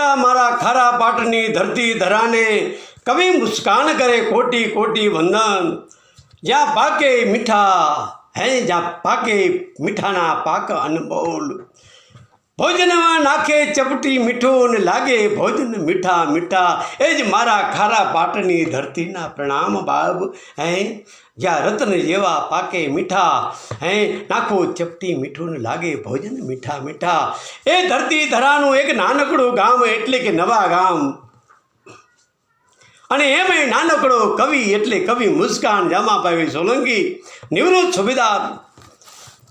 જરા મારા ખારા પાટની ધરતી ધરાને કવિ મુસ્કાન કરે કોટી કોટી વંદન. જ્યાં પાકે મીઠા હે, જ્યાં પાકે મીઠાના પાક અનમોલ. ભોજનમાં નાખે ચપટી મીઠું ને લાગે ભોજન મીઠા મીઠા. એ જ મારા ખારા પાટની ધરતીના પ્રણામ બાબ. હે, જ્યાં રત્ન જેવા પાકે મીઠા. હે, નાખો ચપટી મીઠું લાગે ભોજન મીઠા મીઠા. એ ધરતી ધરાનું એક નાનકડું ગામ એટલે કે નવા ગામ. અને એમાં નાનકડો કવિ એટલે કવિ મુસ્કાન જામાભાઈ સોલંકી. નિવૃત્ત સુબેદાર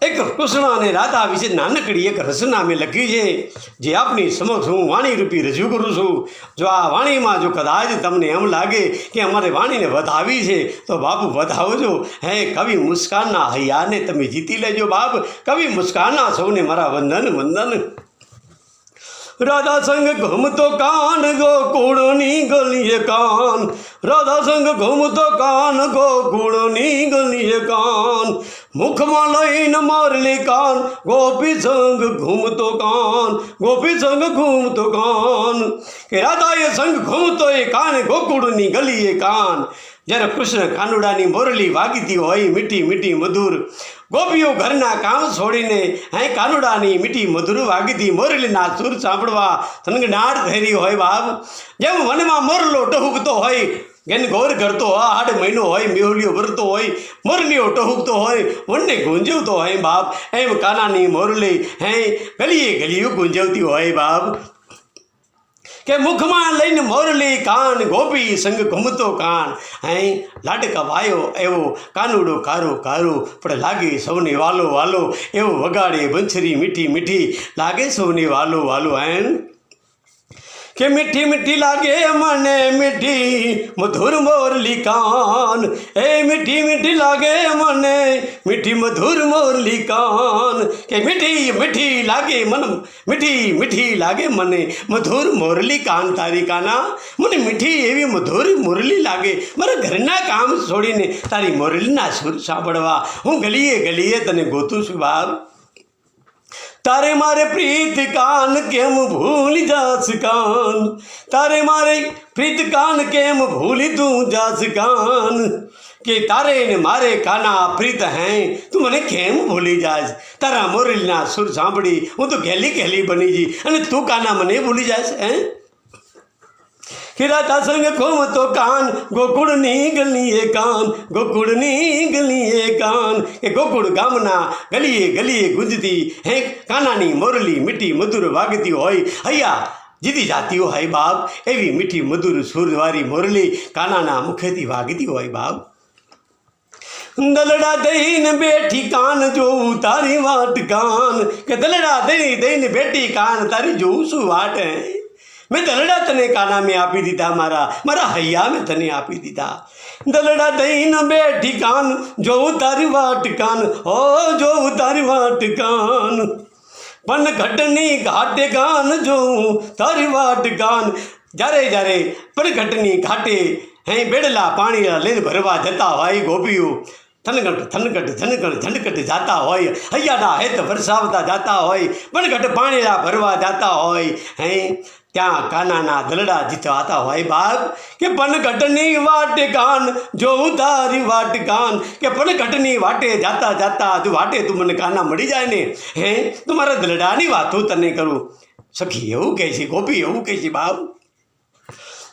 એક કૃષ્ણ અને રાધા વિશે નાનકડી એક રચના મેં લખી છે, જે આપની સમક્ષ હું વાણી રૂપી રજૂ કરું છું. જો આ વાણીમાં જો કદાચ તમને એમ લાગે કે અમારે વાણીને વધાવી છે, તો બાપુ વધાવજો. હે, કવિ મુસ્કાનના હૈયાને તમે જીતી લેજો બાપ. કવિ મુસ્કાનના સૌને મારા વંદન વંદન. રાધા સંગ ઘૂમતો કાન ગોકુળની ગલીએ કાન. રાધા સંગ ઘૂમતો કાન ગોકુળની ગલીએ કાન. મુખમાં લઈને મારલી કાન, ગોપી સંગ ઘૂમતો કાન, ગોપી સંગ ઘૂમતો કાન. કે રાધાએ સંગ ઘૂમતો એ કાન ગોકુળની ગલીએ કાન. જ્યારે કૃષ્ણ કાનુડાની મોરલી વાગીતી હોય મીઠી મીઠી મધુર ગોપીઓ ઘરના કામ છોડીને હે કાનુડાની મીઠી મધુર વાગીતી મોરલીના સુર સાંભળવા થનગનાટ થઈ હોય બાપ. જેમ વનમાં મોરલો ટહુકતો હોય, ગેન ગોર કરતો હોય આઠ મહિનો હોય મેહુલીઓ ભરતો હોય, મોરલીઓ ટહુકતો હોય વનને ગુંજવતો હોય બાપ. એમ કાનાની મોરલી હે ગલીએ ગલીઓ ગુંજવતી હોય બાપ. કે મુખમાં લઈને મોરલી કાન, ગોપી સંગ ઘૂમતો કાન. અહીં લાડકા વાયો એવો, કાનુડો કારો કારો. પણ લાગે સૌને વાલો વાલો. એવો વગાડે બંછરી મીઠી મીઠી. લાગે સૌને વાલો વાલો, એમ? કે મીઠી મીઠી લાગે મને મીઠી, મધુર મોરલી કાન એ મીઠી મીઠી લાગે મને મીઠી, મધુર મોરલી કાન કે મીઠી મીઠી લાગે મને, મીઠી મીઠી લાગે મને મધુર મોરલી કાન તારી કાના, મને મીઠી એવી મધુર મુરલી લાગે. મારા ઘરના કામ છોડીને તારી મોરલીના સુર સાંભળવા. હું ગલીએ ગલીએ તને ગોતું છું બાપ તારે મારે પ્રીત કાન કેમ ભૂલી જાસ કાન? તારે મારે પ્રીત કાન કેમ ભૂલી તું જાસ કાન? કે તારે ને મારે કાના પ્રીત હે? તું મને કેમ ભૂલી જાસ? તારા મોરલીના સુર સાંભળી, હું તો ઘેલી ઘેલી બની જઈ અને તું કાના મને ભૂલી જાસ, હે? ખીરાતા સંગ ઘૂમતો કાન ગોકુળની ગલીએ કાન ગોકુળની ગલીએ કાન. એ ગોકુળ ગામના ગલીએ ગલીએ ગુંજતી, હે કાનાની મોરલી મીઠી મધુર વાગતી હોય. હૈયા જીતી જાતી હોય બાપ, એવી મીઠી મધુર સુરવારી મોરલી કાનાના મુખેથી વાગતી હોય બાપ. દલડા દઈને બેઠી કાન જોઉં તારી વાટ કાન, કે દલડા દઈ દઈને બેઠી કાન તારી જોઉં શું વાટ. હે મેં દલડા તને કાના મેં આપી દીધા મારા મારા હૈયા મેં તને આપી દીધા દલડા દઈને બેઠી કાન જોઉં તારી વાટ કાન હો જોઉં તારી વાટ કાન પણ ઘટની ઘાટે ગાન જોઉં તારી વાટ ગાન જ્યારે જ્યારે પણ ઘટની ઘાટે હે બેડલા પાણી લઈને ભરવા જતા હોય ગોપીઓ થનગટ થનગટ થનગટ થનગટ જાતા હોય હૈયાના હેત વરસાવતા જાતા હોય પણગટ પાણીલા ભરવા જાતા હોય હે ત્યાં કાનાના દલડા જીતવાતા હોય બાપ? કે પનઘટની વાટ કાન જોઉં તારી વાટ કાન કે પનઘટની વાટે જાતા જાતા તું વાટે તું મને કાના મળી જાય ને? હે, તું મારા દલડાની વાતો તને કરું? સખી એવું કહે છે, ગોપી એવું કહે છે, બાપ.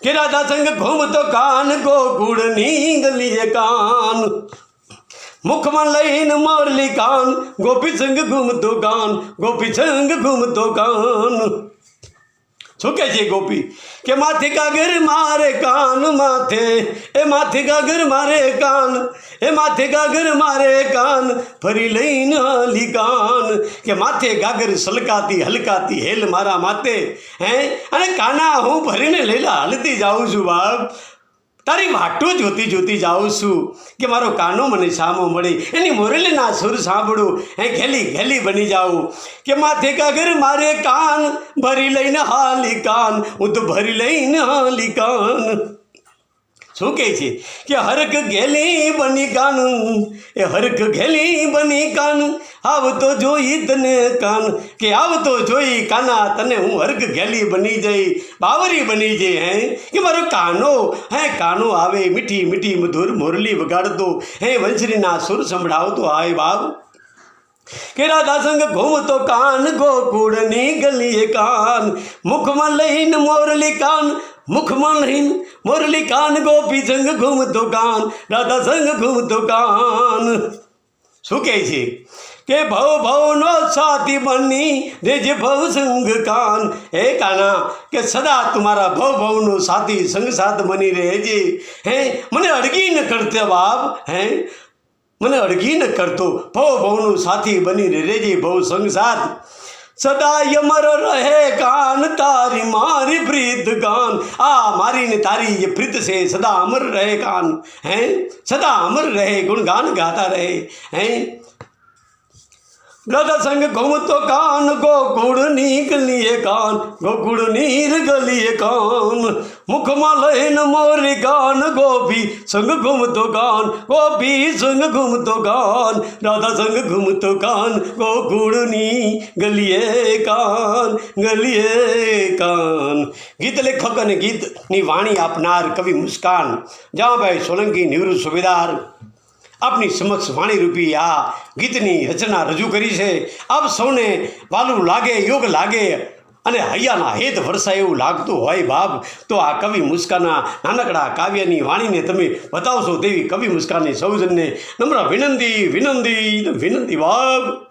કે રાધા સંગ ઘૂમતો કાન ગોકુળની ગલીએ કાન. મુખમાં લઈને મોરલી કાન, ગોપી સંગ ઘૂમતો કાન, ગોપી સંગ ઘૂમતો કાન. શું કહે છે ગોપી? કે માથે કાગર મારે કાન માથે, એ માથે કાગર મારે કાન, એ માથે ગાગર મારે કાન, ફરી લઈને હાલી કાન. કે માથે ગાગર સલકાતી, હલકાતી, હેલ મારા માથે, હે? અને કાના હું ભરીને લઈને હલતી જાઉં છું બાપ. તારી વાટો જોતી જોતી જાઉં છું કે મારો કાનો મને સામો મળે. એની મોરલીના સુર સાંભળું, હે ઘેલી ઘેલી બની જાઉં. કે માથે કાગર મારે કાન, ભરી લઈને હાલી કાન હું તો ભરી લઈને હાલી કાન. શું કહે છે? કે હરક ઘેલી બની કાનું, એ હરક ઘેલી બની કાનું. આવતો જોઈ તને કાન, કે આવતો જોઈ કાના. તને હું હરક ઘેલી બની જઈ, બાવરી બની જઈ હે. કે મારો કાનો, હે, કાનો આવે મીઠી મીઠી મધુર મોરલી વગાડતો. હે, વંશરીના સુર સંભળાવતો. હાય બાપ. કે રાધા સંગ ઘૂમતો કાન ગોકુળની ગલીએ કાન. મુખમાં લઈને મોરલી કાન, મુખમાં લઈને મોરલી કાન, ગોપી સંગ ઘૂમતો કાન, રાધા સંગ ઘૂમતો કાન. શું કહે છે? કે ભવ ભવનો સાથી બની રેજે ભવ સંગ કાન. હે કાના, કે સદા તમારા ભવ ભવનો સાથી સંગ સાથ બની રહેજે. હે, મને અડગી ન કરતે બાપ, હે મને અડગી ન કરતો. ભવ ભવનું સાથી બની રેજે ભવ સંસાર. સદા યમર રહે કાન તારી મારી પ્રીત ગાન. આ મારી ને તારી જે પ્રીત છે, સદા અમર રહે કાન હે? સદા અમર રહે, ગુણગાન ગાતા રહે. હે? દાદા સંગ ઘૂમતો કાન ગોકુળની ગલીએ કાન ગોકુળ નીર ગલીએ કાન. મુખમાં લઈને મોરી કાન ગોપી સંગ ઘૂમતો કાન ગોપી સંગ ઘૂમતો કાન રાધા સંગ ઘૂમતો કાન ગોકુળની ગલીએ કાન ગલીએ કાન. ગીત લેખક અને ગીતની વાણી આપનાર કવિ મુસ્કાન. જામાભાઈ સોલંકી નિવૃત્ત સુબેદાર. આપની સમક્ષ વાણીરૂપી આ ગીતની રચના રજૂ કરી છે. આપ સૌને વાલું લાગે, યોગ લાગે અને હૈયાના હેત વરસાય એવું લાગતું હોય બાપ. તો આ કવિ મુસ્કાના નાનકડા કાવ્યની વાણીને તમે બતાવશો તેવી કવિ મુસ્કાની સૌજનને નમ્ર વિનંતી વિનંતી વિનંતી બાપ.